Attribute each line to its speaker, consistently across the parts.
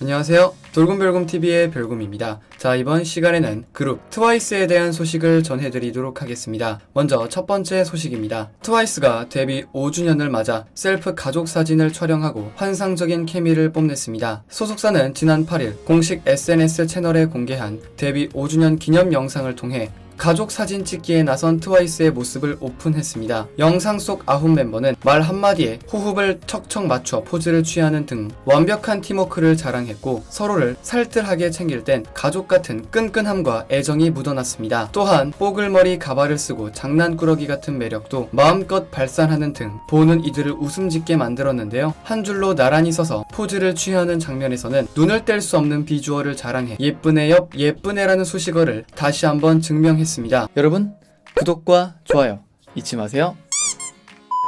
Speaker 1: 안녕하세요. 돌곰별곰TV의 별곰입니다. 자, 이번 시간에는 그룹 트와이스에 대한 소식을 전해드리도록 하겠습니다. 먼저 첫 번째 소식입니다. 트와이스가 데뷔 5주년을 맞아 셀프 가족 사진을 촬영하고 환상적인 케미를 뽐냈습니다. 소속사는 지난 8일 공식 SNS 채널에 공개한 데뷔 5주년 기념 영상을 통해 가족 사진 찍기에 나선 트와이스의 모습을 오픈했습니다. 영상 속 아홉 멤버는 말 한마디에 호흡을 척척 맞춰 포즈를 취하는 등 완벽한 팀워크를 자랑했고 서로를 살뜰하게 챙길 땐 가족 같은 끈끈함과 애정이 묻어났습니다. 또한 뽀글머리 가발을 쓰고 장난꾸러기 같은 매력도 마음껏 발산하는 등 보는 이들을 웃음 짓게 만들었는데요. 한 줄로 나란히 서서 포즈를 취하는 장면에서는 눈을 뗄 수 없는 비주얼을 자랑해 예쁘네 옆 예쁘네라는 수식어를 다시 한번 증명했습니다. 여러분 구독과 좋아요 잊지 마세요.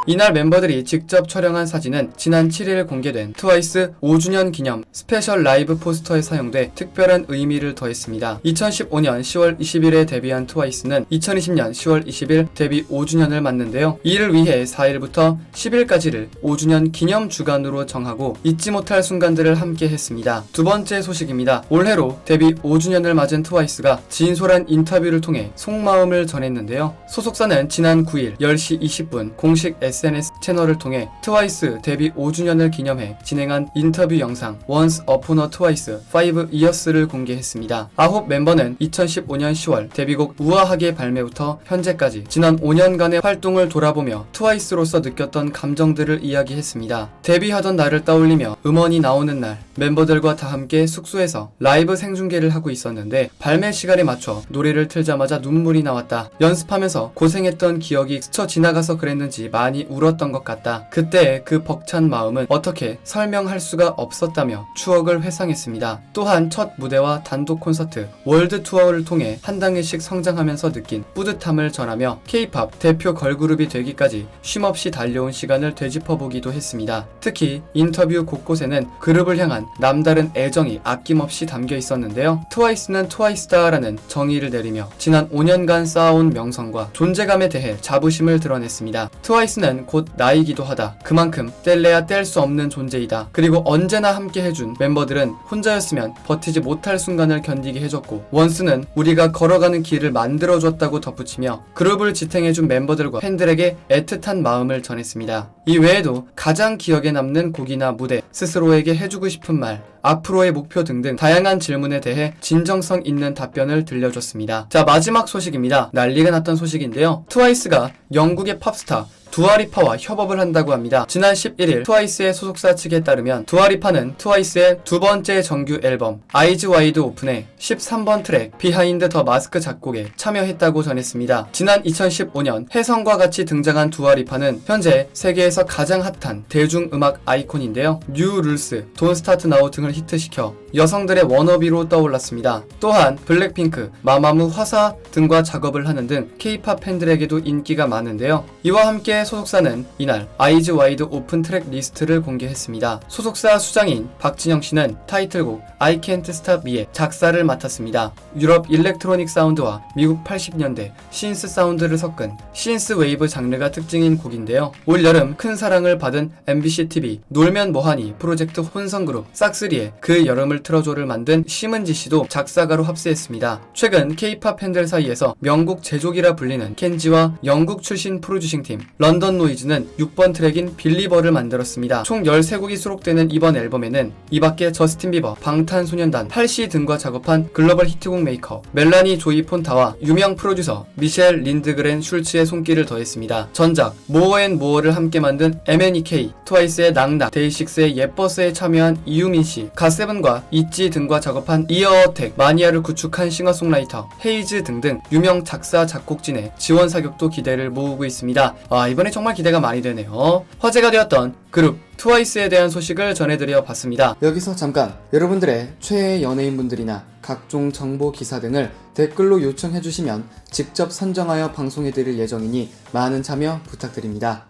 Speaker 1: 이날 멤버들이 직접 촬영한 사진은 지난 7일 공개된 트와이스 5주년 기념 스페셜 라이브 포스터에 사용돼 특별한 의미를 더했습니다. 2015년 10월 20일에 데뷔한 트와이스는 2020년 10월 20일 데뷔 5주년을 맞는데요. 이를 위해 4일부터 10일까지를 5주년 기념 주간으로 정하고 잊지 못할 순간들을 함께 했습니다. 두 번째 소식입니다. 올해로 데뷔 5주년을 맞은 트와이스가 진솔한 인터뷰를 통해 속마음을 전했는데요. 소속사는 지난 9일 10시 20분 공식 SNS 채널을 통해 트와이스 데뷔 5주년을 기념해 진행한 인터뷰 영상 Once Upon a Twice 5 Years를 공개했습니다. 아홉 멤버는 2015년 10월 데뷔곡 우아하게 발매부터 현재까지 지난 5년간의 활동을 돌아보며 트와이스로서 느꼈던 감정들을 이야기했습니다. 데뷔하던 날을 떠올리며 음원이 나오는 날 멤버들과 다 함께 숙소에서 라이브 생중계를 하고 있었는데 발매 시간에 맞춰 노래를 틀자마자 눈물이 나왔다. 연습하면서 고생했던 기억이 스쳐 지나가서 그랬는지 많이 울었던 것 같다. 그때 그 벅찬 마음은 어떻게 설명할 수가 없었다며 추억을 회상했습니다. 또한 첫 무대와 단독 콘서트, 월드 투어를 통해 한 단계씩 성장하면서 느낀 뿌듯함을 전하며 K-팝 대표 걸그룹이 되기까지 쉼없이 달려온 시간을 되짚어보기도 했습니다. 특히 인터뷰 곳곳에는 그룹을 향한 남다른 애정이 아낌없이 담겨 있었는데요. 트와이스는 트와이스다라는 정의를 내리며 지난 5년간 쌓아온 명성과 존재감에 대해 자부심을 드러냈습니다. 트와이스는 곧 나이기도 하다. 그만큼 뗄래야 뗄 수 없는 존재이다. 그리고 언제나 함께 해준 멤버들은 혼자였으면 버티지 못할 순간을 견디게 해줬고 원스는 우리가 걸어가는 길을 만들어줬다고 덧붙이며 그룹을 지탱해준 멤버들과 팬들에게 애틋한 마음을 전했습니다. 이 외에도 가장 기억에 남는 곡이나 무대, 스스로에게 해주고 싶은 말, 앞으로의 목표 등등 다양한 질문에 대해 진정성 있는 답변을 들려줬습니다. 자, 마지막 소식입니다. 난리가 났던 소식인데요. 트와이스가 영국의 팝스타 두아리파와 협업을 한다고 합니다. 지난 11일 트와이스의 소속사 측에 따르면 두아리파는 트와이스의 두 번째 정규 앨범 아이즈 와이드 오픈의 13번 트랙 비하인드 더 마스크 작곡에 참여했다고 전했습니다. 지난 2015년 혜성과 같이 등장한 두아리파는 현재 세계에서 가장 핫한 대중음악 아이콘인데요. 뉴 룰스, 돈 스타트 나우 등을 히트시켜 여성들의 워너비로 떠올랐습니다. 또한 블랙핑크, 마마무 화사 등과 작업을 하는 등 K-팝 팬들에게도 인기가 많은데요. 이와 함께 소속사는 이날 아이즈 와이드 오픈 트랙 리스트를 공개했습니다. 소속사 수장인 박진영 씨는 타이틀곡 I Can't Stop Me의 작사를 맡았습니다. 유럽 일렉트로닉 사운드와 미국 80년대 신스 사운드를 섞은 신스 웨이브 장르가 특징인 곡인데요. 올 여름 큰 사랑을 받은 MBC TV 놀면 뭐하니 프로젝트 혼성그룹 싹스리의 그 여름을 틀어줘를 만든 심은지 씨도 작사가로 합세했습니다. 최근 K-팝 팬들 사이에서 명곡 제조기라 불리는 켄지와 영국 출신 프로듀싱 팀 런던 노이즈는 6번 트랙인 빌리버를 만들었습니다. 총 13곡이 수록되는 이번 앨범에는 이 밖에 저스틴 비버, 방탄소년단, 팔시 등과 작업한 글로벌 히트곡 메이커 멜라니 조이 폰타와 유명 프로듀서 미셸 린드그렌 슐츠의 손길을 더했습니다. 전작 모어 앤 모어를 함께 만든 MNEK, 트와이스의 낭낭, 데이식스의 예뻐스에 참여한 이유민 씨, 가세븐과 있지 등과 작업한 이어어택, 마니아를 구축한 싱어송라이터, 헤이즈 등등 유명 작사 작곡진의 지원 사격도 기대를 모으고 있습니다. 아 이번에 정말 기대가 많이 되네요. 화제가 되었던 그룹 트와이스에 대한 소식을 전해드려 봤습니다. 여기서 잠깐 여러분들의 최애 연예인분들이나 각종 정보 기사 등을 댓글로 요청해 주시면 직접 선정하여 방송해 드릴 예정이니 많은 참여 부탁드립니다.